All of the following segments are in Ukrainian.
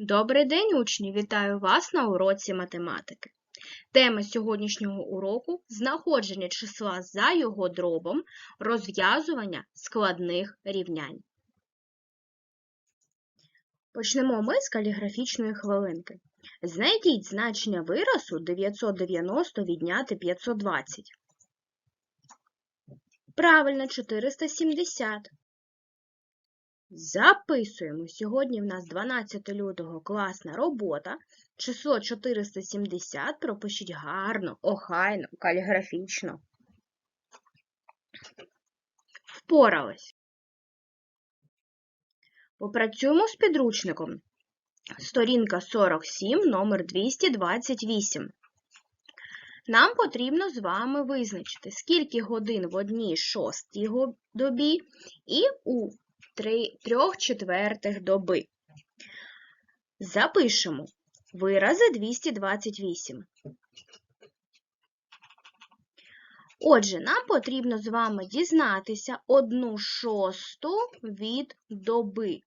Добрий день, учні! Вітаю вас на уроці математики. Тема сьогоднішнього уроку знаходження числа за його дробом, розв'язування складних рівнянь. Почнемо ми з каліграфічної хвилинки. Знайдіть значення виразу 990 відняти 520. Правильно, 470. Записуємо. Сьогодні в нас 12 лютого класна робота. Число 470 пропишіть гарно, охайно, каліграфічно. Впорались. Попрацюємо з підручником. Сторінка 47, номер 228. Нам потрібно з вами визначити, скільки годин в одній шостій добі і у трьох четвертих доби. Запишемо вирази 228. Отже, нам потрібно з вами дізнатися одну шосту від доби.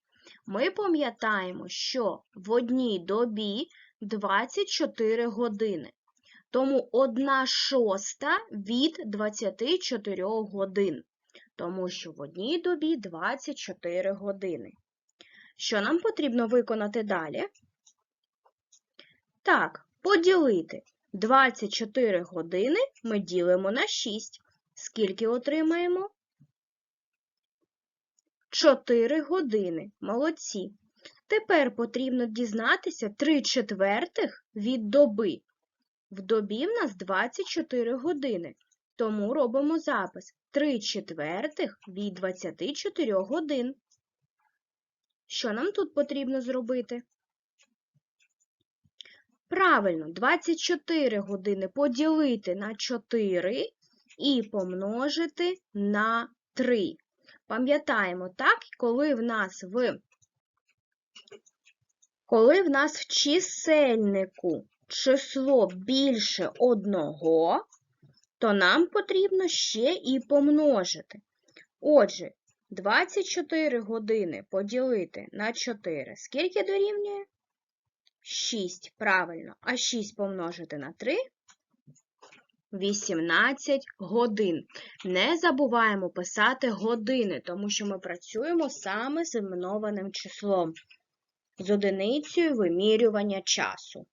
Ми пам'ятаємо, що в одній добі 24 години. Тому одна шоста від 24 годин тому що в одній добі 24 години. Що нам потрібно виконати далі? Так, поділити 24 години ми ділимо на 6. Скільки отримаємо? 4 години. Молодці. Тепер потрібно дізнатися 3 четвертих від доби. В добі в нас 24 години. Тому робимо запис 3 четвертих від 24 годин. Що нам тут потрібно зробити? Правильно, 24 години поділити на 4 і помножити на 3. Пам'ятаємо, так, коли в нас в коли в нас в чисельнику число більше одного, то нам потрібно ще і помножити. Отже, 24 години поділити на 4. Скільки дорівнює? 6. Правильно. А 6 помножити на 3 18 годин. Не забуваємо писати години, тому що ми працюємо саме з іменованим числом, з одиницею вимірювання часу.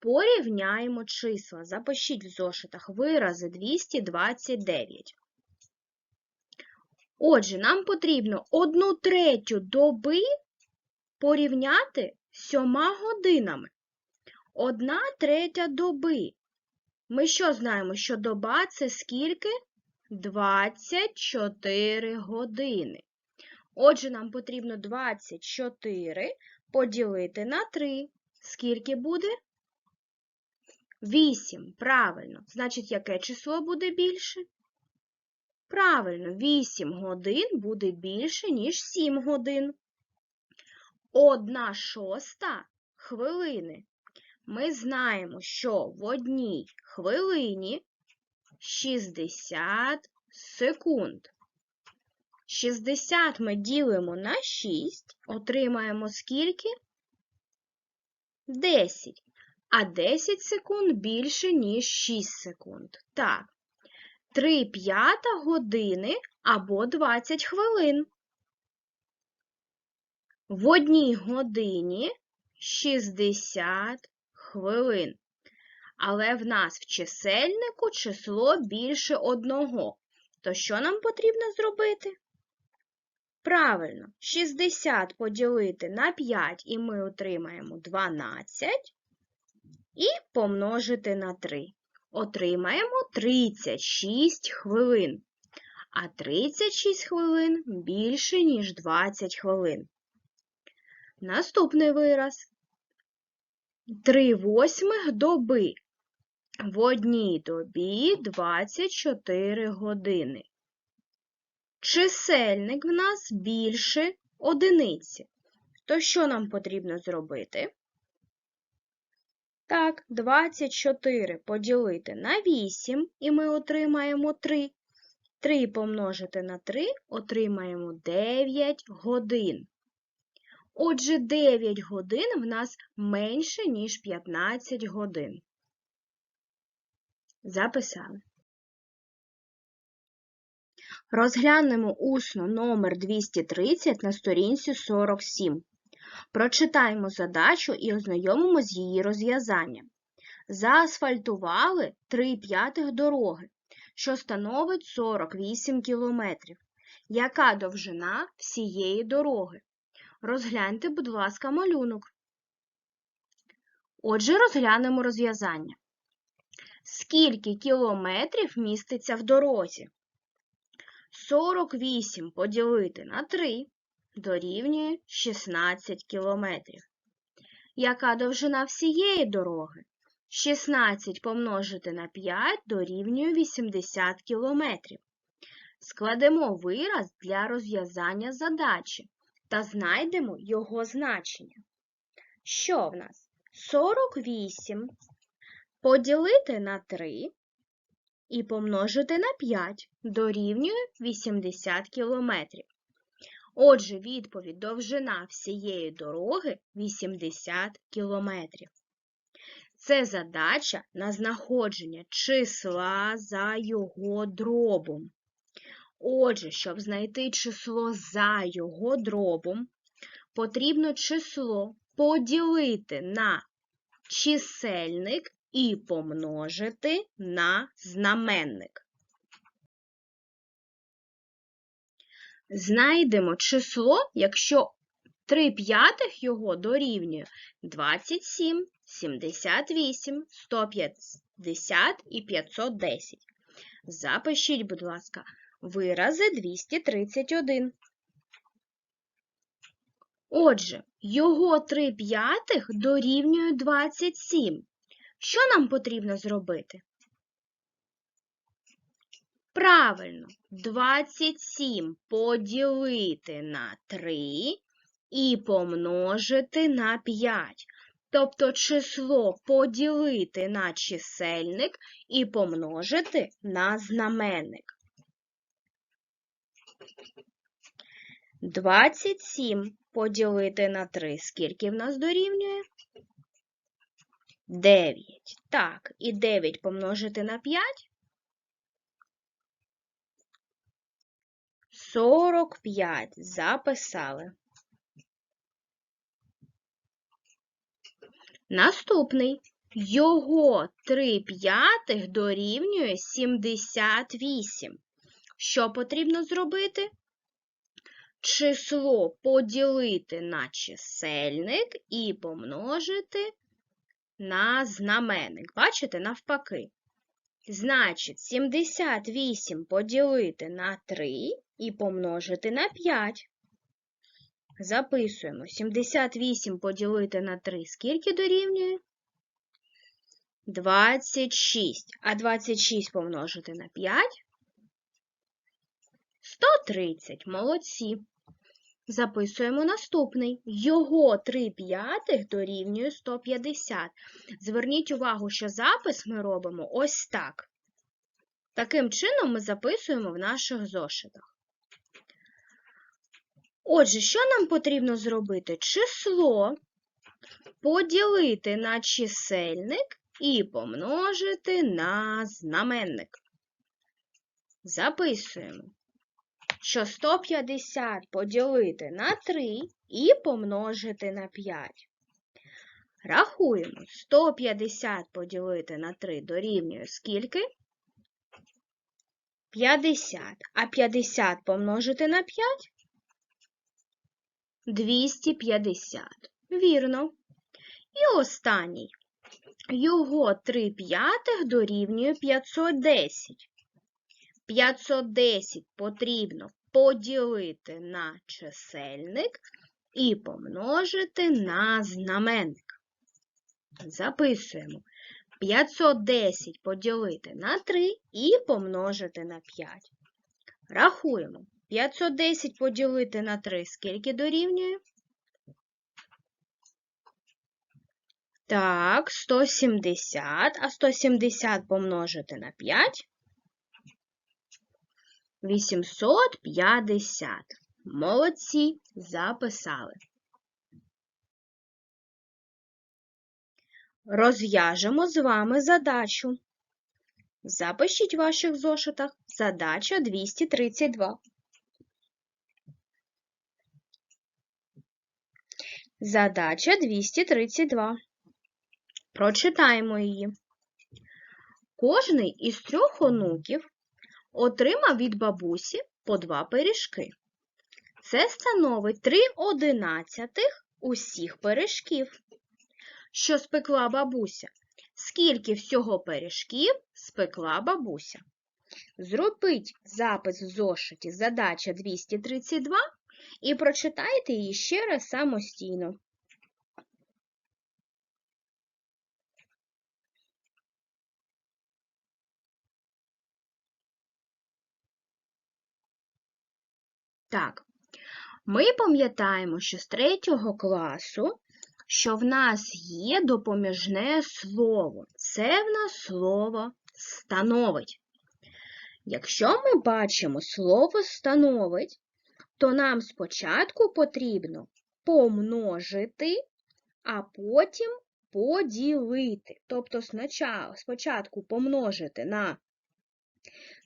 Порівняємо числа. Запишіть в зошитах вирази 229. Отже, нам потрібно одну третю доби порівняти сьома годинами. Одна третя доби. Ми що знаємо, що доба це скільки? 24 години. Отже, нам потрібно 24 поділити на 3. Скільки буде? 8. Правильно. Значить, яке число буде більше? Правильно, 8 годин буде більше, ніж 7 годин. Одна шоста хвилини. Ми знаємо, що в одній хвилині 60 секунд. 60 ми ділимо на 6, отримаємо скільки? 10 а 10 секунд більше, ніж 6 секунд. Так, 3 п'ята години або 20 хвилин. В одній годині 60 хвилин. Але в нас в чисельнику число більше одного. То що нам потрібно зробити? Правильно, 60 поділити на 5 і ми отримаємо 12 і помножити на 3. Отримаємо 36 хвилин. А 36 хвилин більше, ніж 20 хвилин. Наступний вираз. 3 восьмих доби. В одній добі 24 години. Чисельник в нас більше одиниці. То що нам потрібно зробити? Так, 24 поділити на 8, і ми отримаємо 3. 3 помножити на 3 отримаємо 9 годин. Отже, 9 годин в нас менше, ніж 15 годин. Записали. Розглянемо усно номер 230 на сторінці 47. Прочитаємо задачу і ознайомимо з її розв'язанням. Заасфальтували 3 п'ятих дороги, що становить 48 кілометрів. Яка довжина всієї дороги? Розгляньте, будь ласка, малюнок. Отже, розглянемо розв'язання. Скільки кілометрів міститься в дорозі? 48 поділити на 3 дорівнює 16 кілометрів. Яка довжина всієї дороги? 16 помножити на 5 дорівнює 80 кілометрів. Складемо вираз для розв'язання задачі та знайдемо його значення. Що в нас? 48 поділити на 3 і помножити на 5 дорівнює 80 кілометрів. Отже, відповідь довжина всієї дороги 80 кілометрів. Це задача на знаходження числа за його дробом. Отже, щоб знайти число за його дробом, потрібно число поділити на чисельник і помножити на знаменник. Знайдемо число, якщо 3 п'ятих його дорівнює 27, 78, 150 і 510. Запишіть, будь ласка, вирази 231. Отже, його 3 п'ятих дорівнює 27. Що нам потрібно зробити? Правильно, 27 поділити на 3 і помножити на 5. Тобто число поділити на чисельник і помножити на знаменник. 27 поділити на 3. Скільки в нас дорівнює? 9. Так, і 9 помножити на 5? 45. Записали. Наступний. Його 3 п'ятих дорівнює 78. Що потрібно зробити? Число поділити на чисельник і помножити на знаменник. Бачите, навпаки. Значить, 78 поділити на 3 і помножити на 5. Записуємо. 78 поділити на 3. Скільки дорівнює? 26. А 26 помножити на 5. 130. Молодці. Записуємо наступний. Його 3 п'ятих дорівнює 150. Зверніть увагу, що запис ми робимо ось так. Таким чином ми записуємо в наших зошитах. Отже, що нам потрібно зробити? Число поділити на чисельник і помножити на знаменник. Записуємо що 150 поділити на 3 і помножити на 5. Рахуємо, 150 поділити на 3 дорівнює скільки? 50. А 50 помножити на 5? 250. Вірно. І останній. Його 3 п'ятих дорівнює 510. 510 потрібно поділити на чисельник і помножити на знаменник. Записуємо 510 поділити на 3 і помножити на 5. Рахуємо. 510 поділити на 3 скільки дорівнює? Так, 170, а 170 помножити на 5 850. Молодці, записали. Розв'яжемо з вами задачу. Запишіть в ваших зошитах задача 232. Задача 232. Прочитаємо її. Кожний із трьох онуків отримав від бабусі по два пиріжки. Це становить 3 одинадцятих усіх пиріжків, що спекла бабуся. Скільки всього пиріжків спекла бабуся? Зробіть запис в зошиті задача 232 і прочитайте її ще раз самостійно. Так, ми пам'ятаємо, що з третього класу, що в нас є допоміжне слово. Це в нас слово становить. Якщо ми бачимо слово становить, то нам спочатку потрібно помножити, а потім поділити. Тобто спочатку, помножити на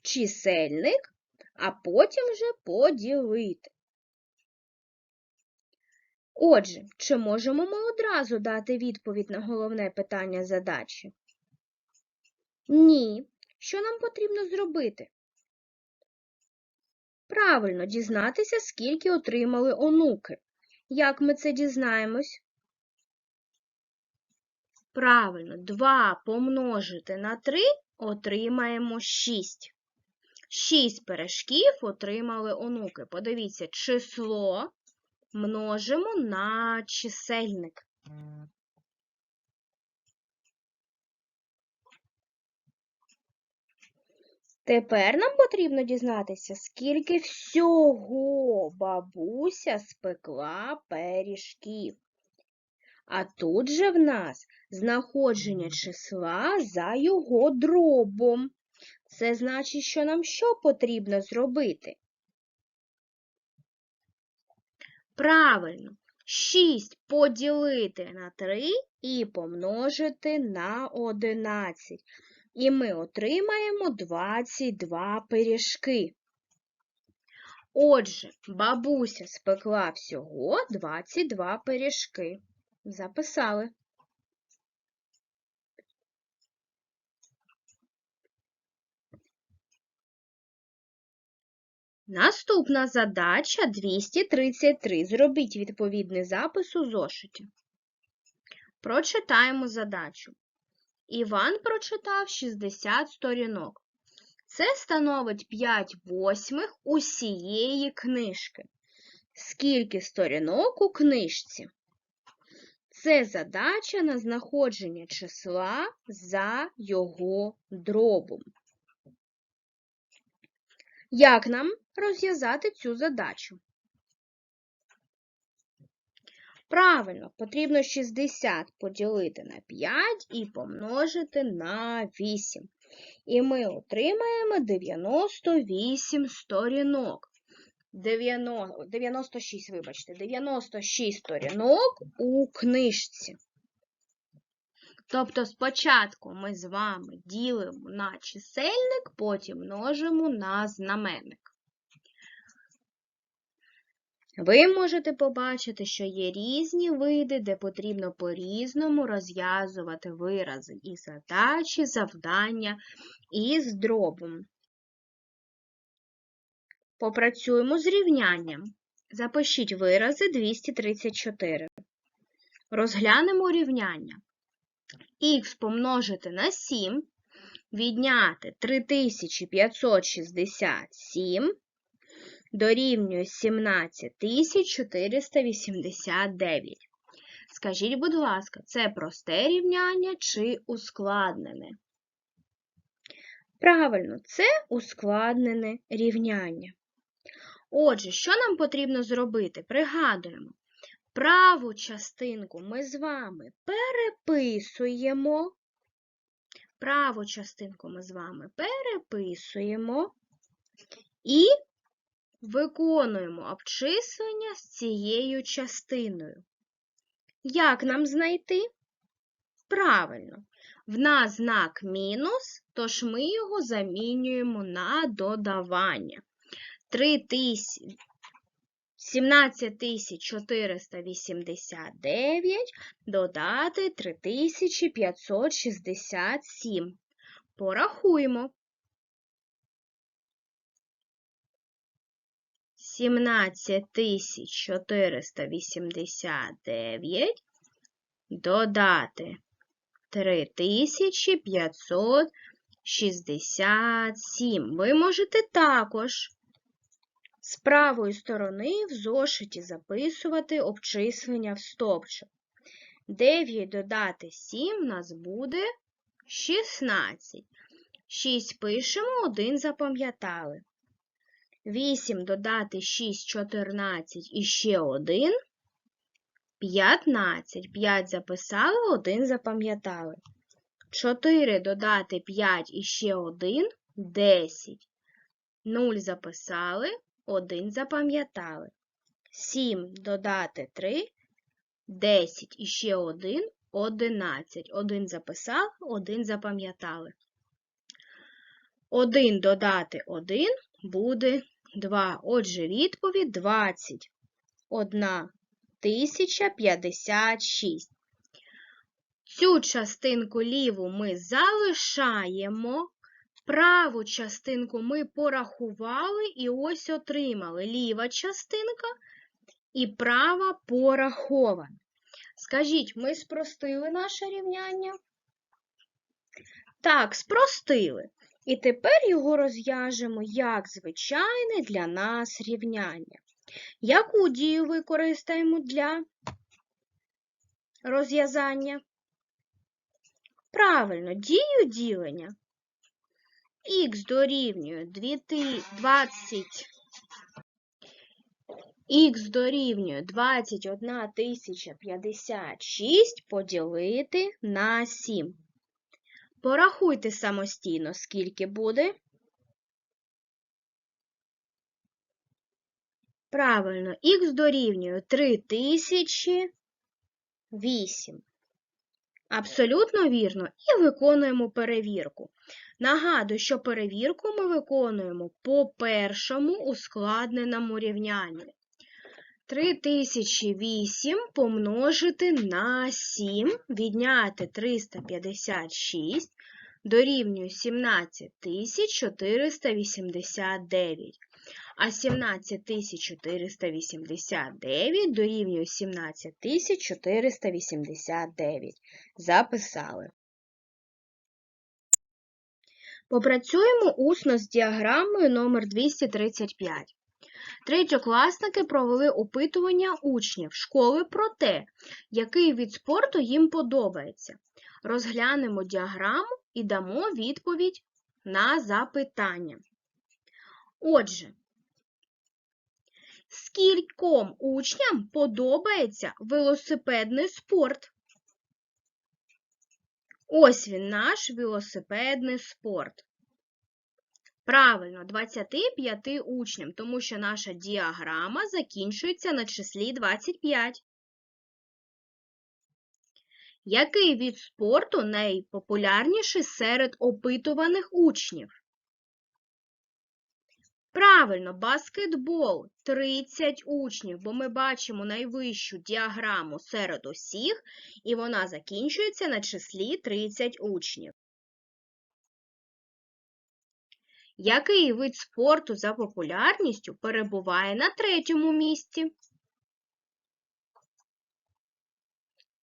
чисельник, а потім вже поділити. Отже, чи можемо ми одразу дати відповідь на головне питання задачі? Ні. Що нам потрібно зробити? Правильно, дізнатися, скільки отримали онуки. Як ми це дізнаємось? Правильно, 2 помножити на 3 отримаємо 6. 6 пиріжків отримали онуки. Подивіться, число множимо на чисельник. Тепер нам потрібно дізнатися, скільки всього бабуся спекла пиріжків. А тут же в нас знаходження числа за його дробом. Це значить, що нам що потрібно зробити? Правильно, 6 поділити на 3 і помножити на 11. І ми отримаємо 22 пиріжки. Отже, бабуся спекла всього 22 пиріжки. Записали. Наступна задача 233. Зробіть відповідний запис у зошиті. Прочитаємо задачу. Іван прочитав 60 сторінок. Це становить 5 восьмих усієї книжки. Скільки сторінок у книжці? Це задача на знаходження числа за його дробом. Як нам розв'язати цю задачу? Правильно, потрібно 60 поділити на 5 і помножити на 8. І ми отримаємо 98 сторінок. 90, 96, вибачте, 96 сторінок у книжці. Тобто спочатку ми з вами ділимо на чисельник, потім множимо на знаменник. Ви можете побачити, що є різні види, де потрібно по-різному розв'язувати вирази і задачі, завдання із дробом. Попрацюємо з рівнянням. Запишіть вирази 234. Розглянемо рівняння. Х помножити на 7, відняти 3567 дорівнює 17489. Скажіть, будь ласка, це просте рівняння чи ускладнене? Правильно, це ускладнене рівняння. Отже, що нам потрібно зробити? Пригадуємо, праву частинку ми з вами переписуємо. Праву частинку ми з вами переписуємо І виконуємо обчислення з цією частиною. Як нам знайти? Правильно, в нас знак мінус, тож ми його замінюємо на додавання. 3000 17489 додати 3567. Порахуємо. 17489 додати 3567. Ви можете також з правої сторони в зошиті записувати обчислення в стовпчик. 9 додати 7 у нас буде 16. 6 пишемо, 1 запам'ятали. 8 додати 6, 14 і ще 1. 15. 5 записали, 1 запам'ятали. 4 додати 5 і ще 1 10. 0 записали, 1 запам'ятали. 7 додати 3 10 і ще 1 11. 1 записали, 1 запам'ятали. 1 додати 1 буде 2. Отже, відповідь 20. 1 1056. Цю частинку ліву ми залишаємо. Праву частинку ми порахували і ось отримали. Ліва частинка і права порахована. Скажіть, ми спростили наше рівняння? Так, спростили. І тепер його розв'яжемо як звичайне для нас рівняння. Яку дію використаємо для розв'язання? Правильно, дію ділення. Х дорівнює 20. Х дорівнює 21 056 поділити на 7. Порахуйте самостійно, скільки буде. Правильно, х дорівнює 3008. Абсолютно вірно. І виконуємо перевірку. Нагадую, що перевірку ми виконуємо по першому ускладненому рівнянні. 3008 помножити на 7, відняти 356 дорівнює 17489. А 17489 дорівнює 17489. Записали. Попрацюємо усно з діаграмою номер 235. Третьокласники провели опитування учнів школи про те, який від спорту їм подобається. Розглянемо діаграму і дамо відповідь на запитання. Отже, скільком учням подобається велосипедний спорт? Ось він наш велосипедний спорт. Правильно, 25 учням, тому що наша діаграма закінчується на числі 25. Який від спорту найпопулярніший серед опитуваних учнів? Правильно, баскетбол 30 учнів, бо ми бачимо найвищу діаграму серед усіх, і вона закінчується на числі 30 учнів. Який вид спорту за популярністю перебуває на третьому місці?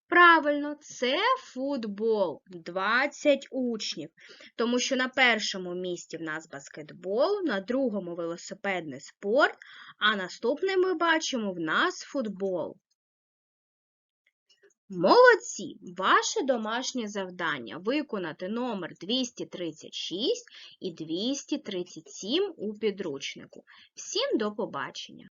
Правильно, це футбол. 20 учнів. Тому що на першому місці в нас баскетбол, на другому велосипедний спорт, а наступний ми бачимо в нас футбол. Молодці! Ваше домашнє завдання виконати номер 236 і 237 у підручнику. Всім до побачення!